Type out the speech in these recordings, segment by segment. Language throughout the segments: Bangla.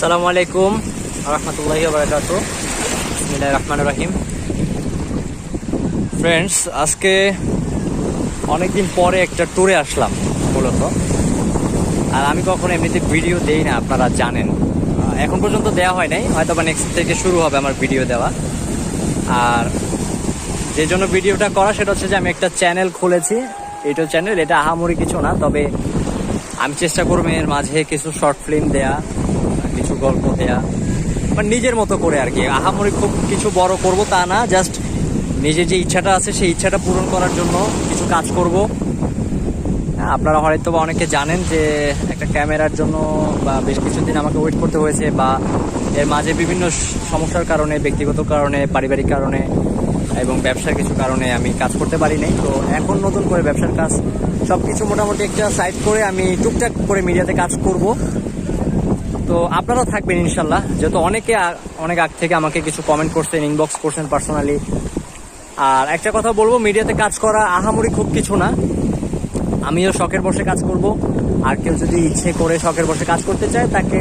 আসসালামু আলাইকুম রহমতুল্লাহি বারাকাত। রহমান রহিম। ফ্রেন্ডস আজকে অনেকদিন পরে একটা ট্যুরে আসলাম মূলত। আর আমি কখনো এমনিতে ভিডিও দেই না, আপনারা জানেন। এখন পর্যন্ত দেওয়া হয় নাই হয়তো বা নেক্সট থেকে শুরু হবে আমার ভিডিও দেওয়া। আর যে জন্য ভিডিওটা করা, সেটা হচ্ছে যে আমি একটা চ্যানেল খুলেছি এইটা চ্যানেল এটা আহামরি কিছু না, তবে আমি চেষ্টা করব এর মাঝে কিছু শর্ট ফিল্ম দেয়া। গল্প দেয়া মানে নিজের মতো করে আর কি। আহামরি খুব কিছু বড় করব তা না জাস্ট নিজের যে ইচ্ছাটা আছে সেই ইচ্ছাটা পূরণ করার জন্য কিছু কাজ করব। হ্যাঁ, আপনারা হয়তো বা অনেকে জানেন যে একটা ক্যামেরার জন্য বা বেশ কিছুদিন আমাকে ওয়েট করতে হয়েছে বা এর মাঝে বিভিন্ন সমস্যার কারণে ব্যক্তিগত কারণে পারিবারিক কারণে এবং ব্যবসার কিছু কারণে আমি কাজ করতে পারি নাই। তো এখন নতুন করে ব্যবসার কাজ সব কিছু মোটামুটি একটা সাইড করে আমি টুকটাক করে মিডিয়াতে কাজ করব। তো আপনারা থাকবেন ইনশাল্লাহ। যেহেতু অনেকে অনেক আগ থেকে আমাকে কিছু কমেন্ট করছেন ইনবক্স করছেন পার্সোনালি আর একটা কথা বলব মিডিয়াতে কাজ করা আহামরি খুব কিছু না। আমিও শখের বসে কাজ করব। আর কেউ যদি ইচ্ছে করে শখের বসে কাজ করতে চায়, তাকে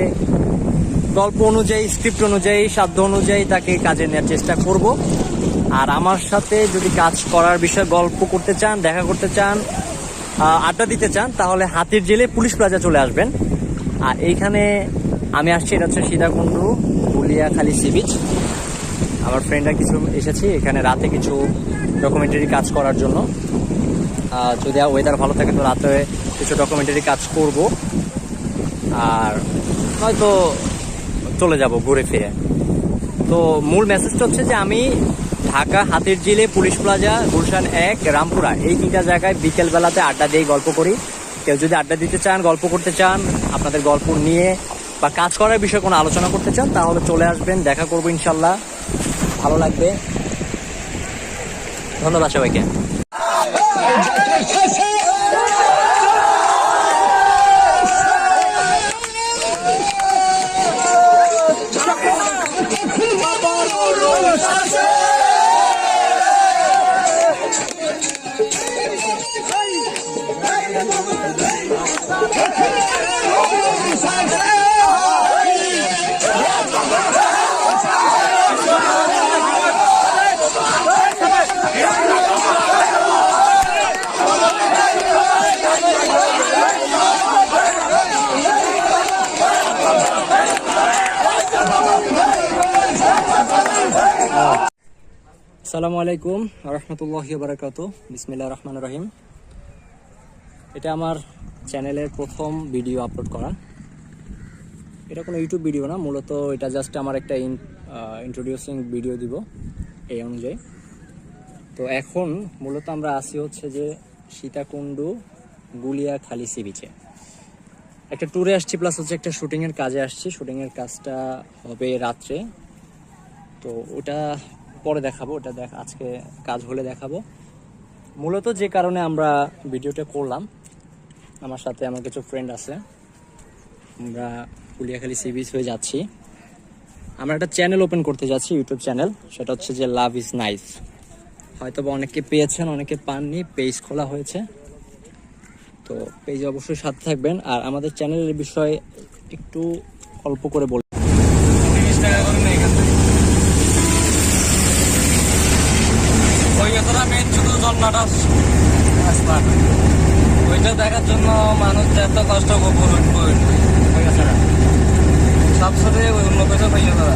গল্প অনুযায়ী স্ক্রিপ্ট অনুযায়ী সাধ্য অনুযায়ী তাকে কাজে নেওয়ার চেষ্টা করব। আর আমার সাথে যদি কাজ করার বিষয়ে গল্প করতে চান, দেখা করতে চান আড্ডা দিতে চান, তাহলে হাতির জেলে পুলিশ প্লাজা চলে আসবেন। আর এইখানে আমি আসছি, এটা হচ্ছে সীতাকুণ্ডু, বুলিয়াখালী সি বিচ আমার ফ্রেন্ডরা কিছু এসেছি, এখানে রাতে কিছু ডকুমেন্টারি কাজ করার জন্য। যদি ওয়েদার ভালো থাকে, তো রাতে কিছু ডকুমেন্টারি কাজ করব। আর হয়তো চলে যাব ঘুরে ফিরে। তো মূল মেসেজটা হচ্ছে যে আমি ঢাকা হাতের জিলে পুলিশ প্লাজা, গুলশান এক, রামপুরা, এই তিনটা জায়গায় বিকেলবেলাতে আড্ডা দিয়ে গল্প করি। কেউ যদি আড্ডা দিতে চান, গল্প করতে চান, আপনাদের গল্প নিয়ে বা কাজ করার বিষয়ে কোনো আলোচনা করতে চান, তাহলে চলে আসবেন, দেখা করব ইনশাল্লাহ। ভালো লাগবে। ধন্যবাদ সবাইকে। আসসালামু আলাইকুম রহমতুল্লাহ বারাকাত। বিসমিল্লাহ রহমান রহিম। এটা আমার চ্যানেলের প্রথম ভিডিও আপলোড করা। এটা কোনো ইউটিউব ভিডিও না, মূলত এটা জাস্ট আমার একটা ইন্ট্রোডিউসিং ভিডিও দিব এই অনুযায়ী। তো এখন মূলত আমরা আসি হচ্ছে যে সীতাকুণ্ডু গুলিয়া খালি সি বিচে। একটা ট্যুরে আসছি প্লাস হচ্ছে একটা শুটিংয়ের কাজে আসছি। শুটিংয়ের কাজটা হবে রাত্রে। তো ওটা পরে দেখাবো, ওটা দেখ, আজকে কাজ হলে দেখাবো। মূলত যে কারণে আমরা ভিডিওটা করলাম, আমার সাথে আমার কিছু ফ্রেন্ড আছে। আমরা কুলিয়াখালী সি বিচ হয়ে যাচ্ছি। আমরা একটা চ্যানেল ওপেন করতে যাচ্ছি ইউটিউব চ্যানেল সেটা হচ্ছে যে লাভ ইজ নাইস হয়তো বা অনেকে পেয়েছেন, অনেকে পাননি পেজ খোলা হয়েছে। তো পেজে অবশ্যই সাথে থাকবেন। আর আমাদের চ্যানেলের বিষয়ে একটু অল্প করে বল এতটা মেন শুধু ঝর্ণাটা রাস্তা ওইটা দেখার জন্য মানুষ এত কষ্ট করব সব সাথে অন্য কিছু পাইয়ে তারা।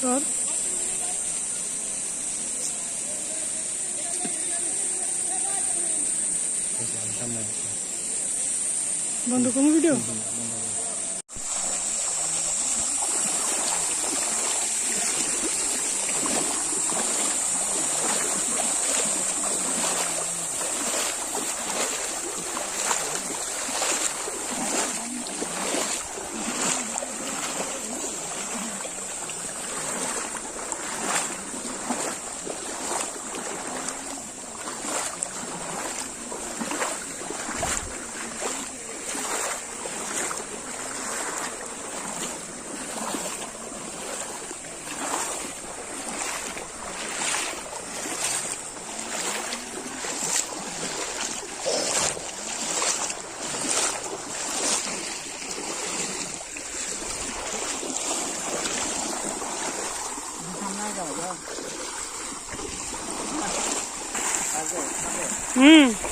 সব বন্ধু কোনো ভিডিও 嗯。